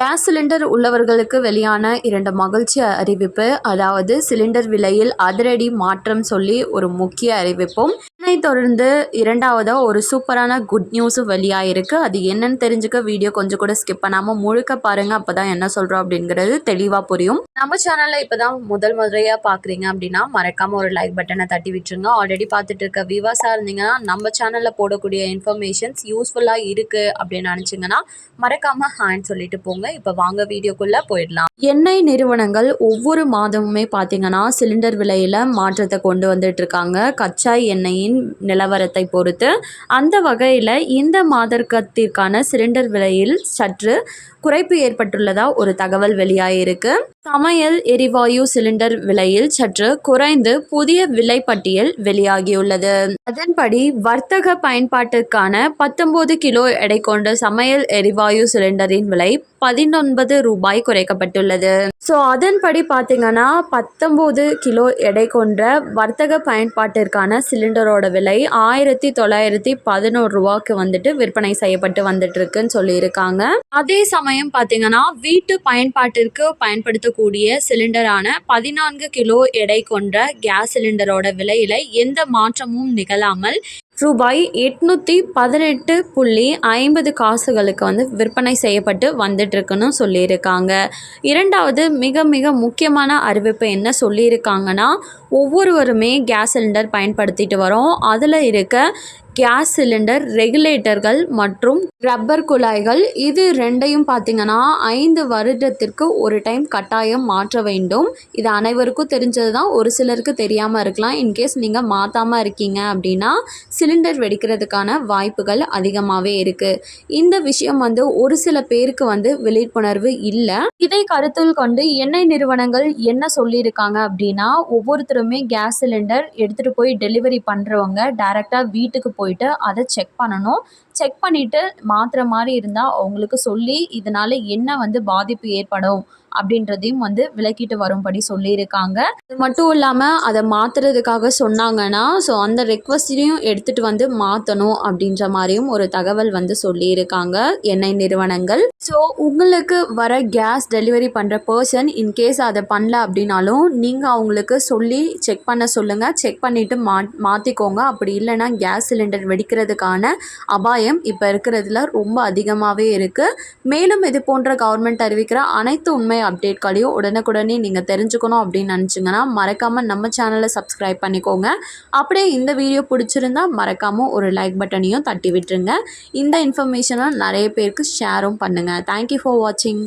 Gas cylinder உள்ளவர்களுக்கு வெளியான இரண்டு மகிழ்ச்சி அறிவிப்பு அதாவது சிலிண்டர் விலையில் அதிரடி மாற்றம் சொல்லி ஒரு முக்கிய அறிவிப்பும். இதனை தொடர்ந்து இரண்டாவதாக ஒரு சூப்பரான குட் நியூஸும் வெளியாயிருக்கு. அது என்னன்னு தெரிஞ்சுக்க வீடியோ கொஞ்சம் கூட ஸ்கிப் பண்ணாமல் முழுக்க பாருங்கள் அப்போ தான் என்ன சொல்கிறோம் அப்படிங்கிறது தெளிவாக புரியும். நம்ம சேனலில் இப்போ தான் முதல் முறையாக பார்க்குறீங்க அப்படின்னா மறக்காமல் ஒரு லைக் பட்டனை தட்டி விட்டுருங்க. ஆல்ரெடி பார்த்துட்டு இருக்க விவாஸாக இருந்தீங்கன்னா நம்ம சேனலில் போடக்கூடிய இன்ஃபர்மேஷன்ஸ் யூஸ்ஃபுல்லாக இருக்குது அப்படின்னு நினச்சிங்கன்னா மறக்காமல் ஹேண்ட் சொல்லிட்டு போங்க. இப்போ வாங்க வீடியோக்குள்ளே போயிடலாம். எண்ணெய் நிறுவனங்கள் ஒவ்வொரு மாதமுமே பார்த்தீங்கன்னா சிலிண்டர் விலையில் மாற்றத்தை கொண்டு வந்துட்டு இருக்காங்க. கச்சா எண்ணெயின் நிலவரத்தை பொறுத்து. அந்த வகையில் இந்த மாதத்திற்கான சிலிண்டர் விலையில் சற்று குறைப்பு ஏற்பட்டுள்ளதா ஒரு தகவல் வெளியாகிருக்கு சமையல் எரிவாயு சிலிண்டர் விலையில் சற்று குறைந்து புதிய விலைப்பட்டியல் வெளியாகியுள்ளது. அதன்படி வர்த்தக பயன்பாட்டிற்கான பத்தொன்பது கிலோ எடை கொண்ட சமையல் எரிவாயு சிலிண்டரின் விலை பதினொன்பது ரூபாய் குறைக்கப்பட்டுள்ளது. ஸோ அதன்படி பார்த்தீங்கன்னா பத்தொம்போது கிலோ எடை கொண்ட வர்த்தக பயன்பாட்டிற்கான சிலிண்டரோட விலை ஆயிரத்தி தொள்ளாயிரத்தி பதினோரு ரூபாய்க்கு வந்துட்டு விற்பனை செய்யப்பட்டு வந்துட்டு இருக்குன்னு சொல்லியிருக்காங்க. அதே சமயம் பார்த்தீங்கன்னா வீட்டு பயன்பாட்டிற்கு பயன்படுத்தக்கூடிய சிலிண்டரான பதினான்கு கிலோ எடை கொண்ட கேஸ் சிலிண்டரோட விலையில எந்த மாற்றமும் நிகழாமல் ரூபாய் எட்நூற்றி பதினெட்டு புள்ளி ஐம்பது காசுகளுக்கு வந்து விற்பனை செய்யப்பட்டு வந்துட்டுருக்குன்னு சொல்லியிருக்காங்க. இரண்டாவது மிக மிக முக்கியமான அறிவிப்பு என்ன சொல்லியிருக்காங்கன்னா ஒவ்வொருவருமே கேஸ் சிலிண்டர் பயன்படுத்திட்டு வரோம். அதில் இருக்க கேஸ் சிலிண்டர் ரெகுலேட்டர்கள் மற்றும் ரப்பர் குழாய்கள் இது ரெண்டையும் பார்த்தீங்கன்னா ஐந்து வருடத்திற்கு ஒரு டைம் கட்டாயம் மாற்ற வேண்டும். இது அனைவருக்கும் தெரிஞ்சது தான் ஒரு சிலருக்கு தெரியாமல் இருக்கலாம். இன்கேஸ் நீங்கள் மாற்றாமல் இருக்கீங்க அப்படின்னா சிலிண்டர் வெடிக்கிறதுக்கான வாய்ப்புகள் அதிகமாகவே இருக்குது இந்த விஷயம் வந்து ஒரு சில பேருக்கு வந்து விழிப்புணர்வு இல்லை. இதை கருத்தில் கொண்டு எண்ணெய் நிறுவனங்கள் என்ன சொல்லியிருக்காங்க அப்படின்னா ஒவ்வொருத்தருமே கேஸ் சிலிண்டர் எடுத்துகிட்டு போய் டெலிவரி பண்ணுறவங்க டேரெக்டாக வீட்டுக்கு போய் போயிட்டு அதை செக் பண்ணணும். செக் பண்ணிவிட்டு மாற்றுற மாதிரி இருந்தால் அவங்களுக்கு சொல்லி இதனால் என்ன வந்து பாதிப்பு ஏற்படும் அப்படின்றதையும் வந்து விளக்கிட்டு வரும்படி சொல்லியிருக்காங்க. அது மட்டும் இல்லாமல் அதை மாற்றுறதுக்காக சொன்னாங்கன்னா ஸோ அந்த ரெக்வஸ்டையும் எடுத்துகிட்டு வந்து மாற்றணும் அப்படின்ற மாதிரியும் ஒரு தகவல் வந்து சொல்லியிருக்காங்க எண்ணெய் நிறுவனங்கள். ஸோ உங்களுக்கு வர கேஸ் டெலிவரி பண்ணுற பர்சன் இன்கேஸ் அதை பண்ணல அப்படின்னாலும் நீங்கள் அவங்களுக்கு சொல்லி செக் பண்ண சொல்லுங்கள் செக் பண்ணிவிட்டு மா மாற்றிக்கோங்க அப்படி இல்லைன்னா கேஸ் சிலிண்டர் வெடிக்கிறதுக்கான அபாயம் இப்போ இருக்கிறதுல ரொம்ப அதிகமாகவே இருக்குது மேலும் இது போன்ற கவர்மெண்ட் அறிவிக்கிற அனைத்து உண்மை அப்டேட்களையும் உடனுக்குடனே நீங்கள் தெரிஞ்சுக்கணும் அப்படின்னு நினச்சிங்கன்னா மறக்காமல் நம்ம சேனலை சப்ஸ்கிரைப் பண்ணிக்கோங்க. அப்படியே இந்த வீடியோ பிடிச்சிருந்தா மறக்காமல் ஒரு லைக் பட்டனையும் தட்டி விட்டுருங்க. இந்த இன்ஃபர்மேஷனை நிறைய பேருக்கு ஷேரும் பண்ணுங்கள் தேங்க்யூ ஃபார் வாட்சிங்